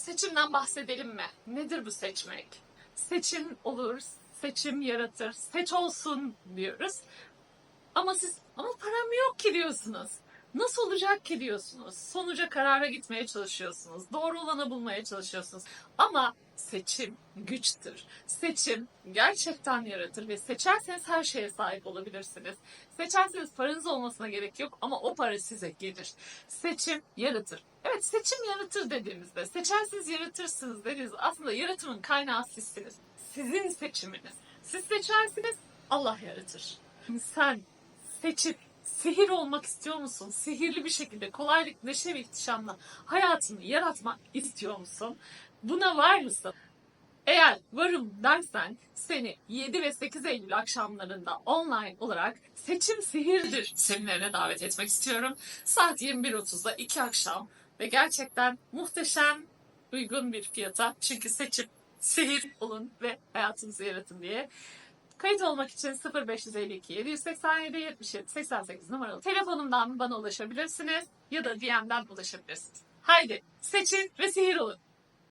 seçimden bahsedelim mi? Nedir bu seçmek? Seçim olur, seçim yaratır, seç olsun diyoruz. Ama siz ama param yok ki diyorsunuz. Nasıl olacak ki diyorsunuz. Sonuca karara gitmeye çalışıyorsunuz. Doğru olanı bulmaya çalışıyorsunuz. Ama seçim güçtür. Seçim gerçekten yaratır ve seçerseniz her şeye sahip olabilirsiniz. Seçerseniz paranız olmasına gerek yok ama o para size gelir. Seçim yaratır. Evet seçim yaratır dediğimizde seçerseniz yaratırsınız dediğiniz aslında yaratımın kaynağı sizsiniz. Sizin seçiminiz. Siz seçersiniz Allah yaratır. Sen seçip sihir olmak istiyor musun? Sihirli bir şekilde kolaylık, neşe ve ihtişamla hayatını yaratmak istiyor musun? Buna var mısın? Eğer varım dersen seni 7 ve 8 Eylül akşamlarında online olarak Seçim Sihirdir seminerine davet etmek istiyorum. Saat 21.30'da 2 akşam ve gerçekten muhteşem uygun bir fiyata çünkü seçim sihir olun ve hayatınızı yaratın diye. Kayıt olmak için 0552 787 77 88 numaralı telefonumdan bana ulaşabilirsiniz ya da DM'den ulaşabilirsiniz. Haydi seçin ve sihir olun.